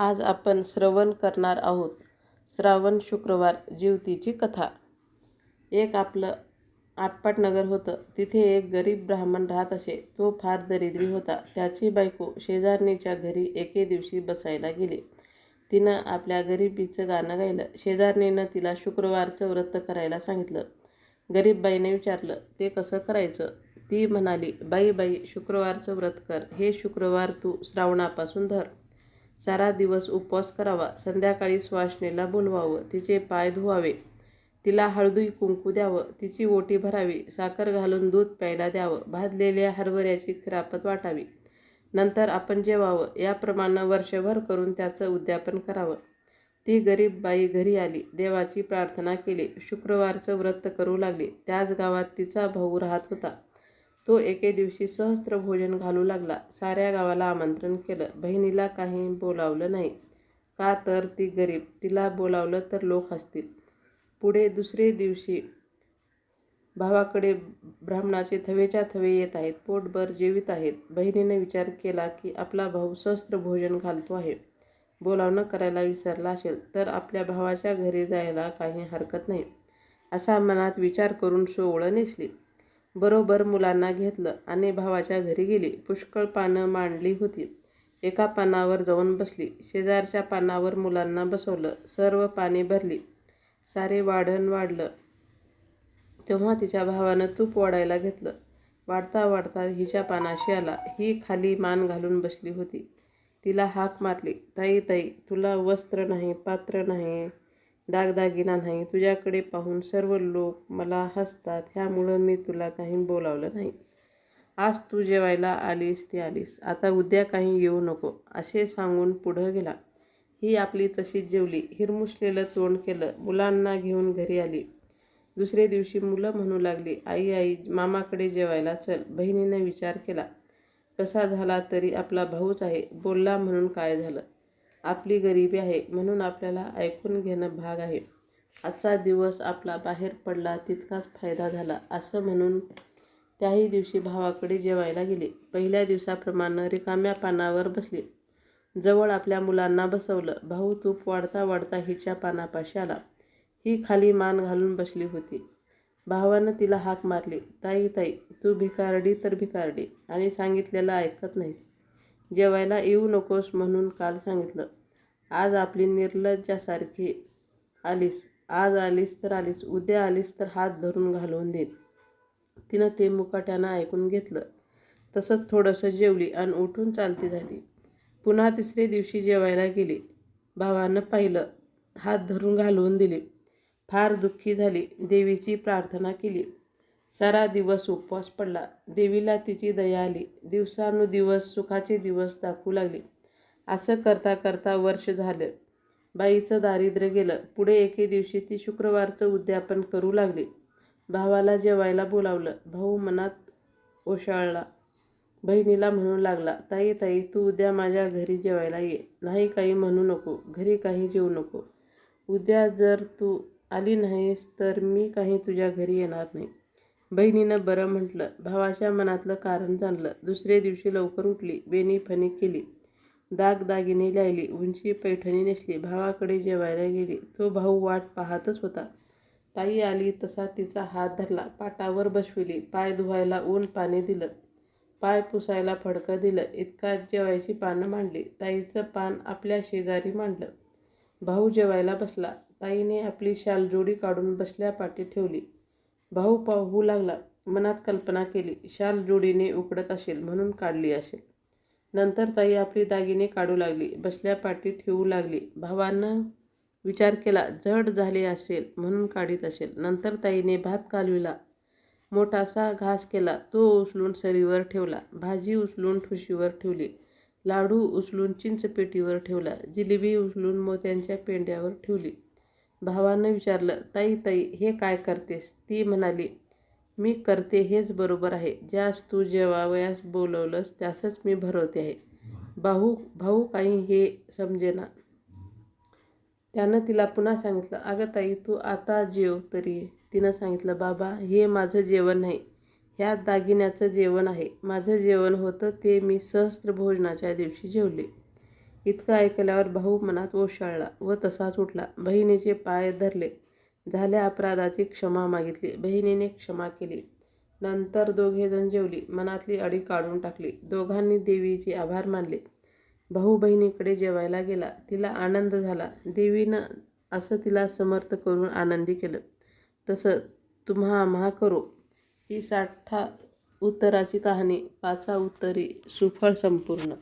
आज आपण श्रवण करणार आहोत. श्रावण शुक्रवार जीवतीची कथा. एक आपलं आटपाटनगर होतं. तिथे एक गरीब ब्राह्मण राहत असे. तो फार दरिद्री होता. त्याची बायको शेजारणीच्या घरी एके दिवशी बसायला गेली. तिनं आपल्या गरिबीचं गाणं गायलं. शेजारणीनं तिला शुक्रवारचं व्रत करायला सांगितलं. गरीब बाईने विचारलं ते कसं करायचं? ती म्हणाली बाई बाई शुक्रवारचं व्रत कर. हे शुक्रवार तू श्रावणापासून धर. सारा दिवस उपवास करावा. संध्याकाळी सुवासिनीला बोलवावं. तिचे पाय धुवावे. तिला हळदी कुंकू द्यावं. तिची ओटी भरावी. साखर घालून दूध प्यायला द्यावं. भाजलेल्या हरभऱ्याची खिरापत वाटावी. नंतर आपण जेवावं. याप्रमाणे वर्षभर करून त्याचं उद्यापन करावं. ती गरीब बाई घरी आली. देवाची प्रार्थना केली. शुक्रवारचं व्रत करू लागली. त्याच गावात तिचा भाऊ राहत होता. तो एके दिवशी सहस्त्र भोजन घालू लागला. साऱ्या गावाला आमंत्रण केलं. बहिणीला काही बोलावलं नाही. का तर ती गरीब. तिला बोलावलं तर लोक हसतील. पुढे दुसरे दिवशी भावाकडे ब्राह्मणाचे थवेच्या थवे येत आहेत. पोटभर जेवित आहेत. बहिणीने विचार केला की आपला भाऊ सहस्त्र भोजन घालतो आहे. बोलावणं करायला विसरला असेल तर आपल्या भावाच्या घरी जायला काही हरकत नाही. असा मनात विचार करून सोवळं नेसली. बरोबर मुलांना घेतलं. आणि भावाच्या घरी गेली. पुष्कळ पानं मांडली होती. एका पानावर जाऊन बसली. शेजारच्या पानावर मुलांना बसवलं. सर्व पाने भरली. सारे वाढण वाढलं. तेव्हा तिच्या भावानं तूप वाढायला घेतलं. वाढता वाढता हिच्या पानाशी आला. ही खाली मान घालून बसली होती. तिला हाक मारली. ताई ताई तुला वस्त्र नाही पात्र नाही. दागदागिना नाही. तुझ्याकडे पाहून सर्व लोक मला हसतात. ह्यामुळं मी तुला काही बोलावलं नाही. आज तू जेवायला आलीस ती आलीस. आता उद्या काही येऊ नको. असे सांगून पुढं गेला. ही आपली तशीच जेवली. हिरमुसलेलं तोंड केलं. मुलांना घेऊन घरी आली. दुसरे दिवशी मुलं म्हणू लागली आई आई मामाकडे जेवायला चल. बहिणीने विचार केला कसा झाला तरी आपला भाऊच आहे. बोलला म्हणून काय झालं? आपली गरिबी आहे म्हणून आपल्याला ऐकून घेणं भाग आहे. आजचा दिवस आपला बाहेर पडला तितकाच फायदा झाला असं म्हणून त्याही दिवशी भावाकडे जेवायला गेले. पहिल्या दिवसाप्रमाणे रिकाम्या पानावर बसले. जवळ आपल्या मुलांना बसवलं. भाऊ तूप वाढता वाढता हिच्या पानापाशी आला. ही खाली मान घालून बसली होती. भावानं तिला हाक मारली. ताई ताई तू भिकारडी तर भिकारडी. आणि सांगितलेलं ऐकत नाहीस. जेवायला येऊ नकोस म्हणून काल सांगितलं. आज आपली निर्लज्जासारखी आलीस. आज आलीस तर आलीस. उद्या आलीस तर हात धरून घालवून देईन. तिनं ते मुकाट्यानं ऐकून घेतलं. तसंच थोडंसं जेवली आणि उठून चालती झाली. पुन्हा तिसरे दिवशी जेवायला गेली. भावानं पाहिलं. हात धरून घालवून दिले. फार दुःखी झाली. देवीची प्रार्थना केली. सारा दिवस उपवास पडला. देवीला तिची दया आली. दिवसानुदिवस सुखाचे दिवस दाखवू लागले. असं करता करता वर्ष झालं. बाईचं दारिद्र्य गेलं. पुढे एके दिवशी ती शुक्रवारचं उद्यापन करू लागली. भावाला जेवायला बोलावलं. भाऊ मनात ओशाळला. बहिणीला म्हणू लागला ताई ताई तू उद्या माझ्या घरी जेवायला ये. नाही काही म्हणू नको. घरी काही जेवू नको. उद्या जर तू आली नाहीस तर मी काही तुझ्या घरी येणार नाही. बहिणीनं बरं म्हटलं. भावाच्या मनातलं कारण जाणलं. दुसऱ्या दिवशी लवकर उठली. बेनी फणी केली. दागदागिने लायली. उंची पैठणी नेसली. भावाकडे जेवायला गेली. तो भाऊ वाट पाहतच होता. ताई आली तसा तिचा हात धरला. पाटावर बसविली. पाय धुवायला ऊन पाणी दिलं. पाय पुसायला फडकं दिलं. इतकात जेवायची पानं मांडली. ताईचं पान आपल्या शेजारी मांडलं. भाऊ जेवायला बसला. ताईने आपली शालजोडी काढून बसल्या पाठी ठेवली. भाऊ पाहू लागला मनात कल्पना केली शाल जोडीने उकडत असेल म्हणून काढली असेल नंतर ताई आपली दागिने काढू लागली बसल्या पाठी ठेवू लागली. भावानं विचार केला जड झाले असेल म्हणून काढीत असेल. नंतर ताईने भात कालविला मोठासा घास केला तो उचलून सरीवर ठेवला भाजी उचलून ठुशीवर ठेवली लाडू उचलून चिंचपेटीवर ठेवला जिलेबी उचलून मोत्यांच्या पेंड्यावर ठेवली. भावानं विचारलं ताई ताई हे काय करतेस? ती म्हणाली मी करते हेच बरोबर आहे. ज्यास तू जेवावयास बोलवलंस त्यासच मी भरवते आहे. भाऊ भाऊ काही हे समजेना. त्यानं तिला पुन्हा सांगितलं अगं ताई तू आता जेव तरी. तिनं सांगितलं बाबा हे माझं जेवण नाही. ह्या दागिन्याचं जेवण आहे. माझं जेवण होतं ते मी सहस्त्र भोजनाच्या दिवशी जेवले. इतकं ऐकल्यावर भाऊ मनात ओशाळला व तसाच उठला. बहिणीचे पाय धरले. झाल्या अपराधाची क्षमा मागितली. बहिणीने क्षमा केली. नंतर दोघेजण जेवली. मनातली अडी काढून टाकली. दोघांनी देवीचे आभार मानले. भाऊ बहिणीकडे जेवायला गेला. तिला आनंद झाला. देवीनं असं तिला समर्थ करून आनंदी केलं, तसं तुम्हा आम्हा करो. ही साठा उत्तराची कहाणी पाचा उत्तरी सुफळ संपूर्ण